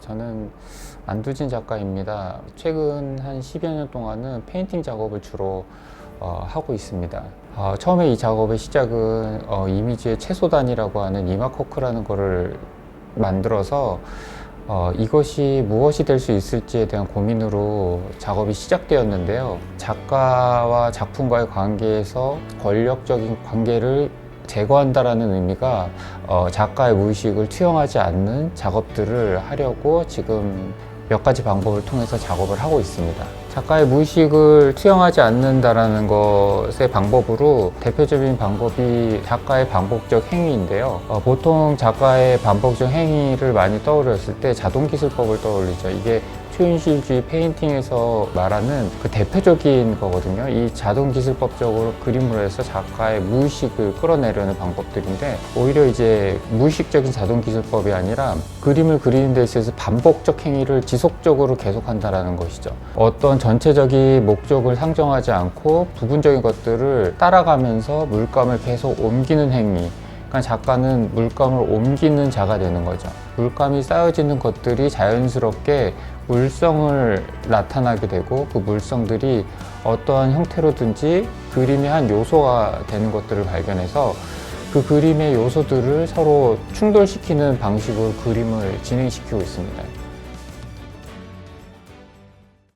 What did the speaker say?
저는 안두진 작가입니다. 최근 한 10여 년 동안은 페인팅 작업을 주로 어, 하고 있습니다. 어, 처음에 이 작업의 시작은 어, 이미지의 채소단이라고 하는 이마코크라는 거를 만들어서 어, 이것이 무엇이 될 수 있을지에 대한 고민으로 작업이 시작되었는데요. 작가와 작품과의 관계에서 권력적인 관계를 제거한다라는 의미가 어, 작가의 무의식을 투영하지 않는 작업들을 하려고 지금 몇 가지 방법을 통해서 작업을 하고 있습니다. 작가의 무의식을 투영하지 않는다라는 것의 방법으로 대표적인 방법이 작가의 반복적 행위인데요. 어, 보통 작가의 반복적 행위를 많이 떠올렸을 때 자동기술법을 떠올리죠. 이게 초현실주의 페인팅에서 말하는 그 대표적인 거거든요. 이 자동 기술법적으로 그림으로 해서 작가의 무의식을 끌어내려는 방법들인데 오히려 이제 무의식적인 자동 기술법이 아니라 그림을 그리는 데 있어서 반복적 행위를 지속적으로 계속한다라는 것이죠. 어떤 전체적인 목적을 상정하지 않고 부분적인 것들을 따라가면서 물감을 계속 옮기는 행위. 그러니까 작가는 물감을 옮기는 자가 되는 거죠. 물감이 쌓여지는 것들이 자연스럽게 물성을 나타나게 되고 그 물성들이 어떠한 형태로든지 그림의 한 요소가 되는 것들을 발견해서 그 그림의 요소들을 서로 충돌시키는 방식으로 그림을 진행시키고 있습니다.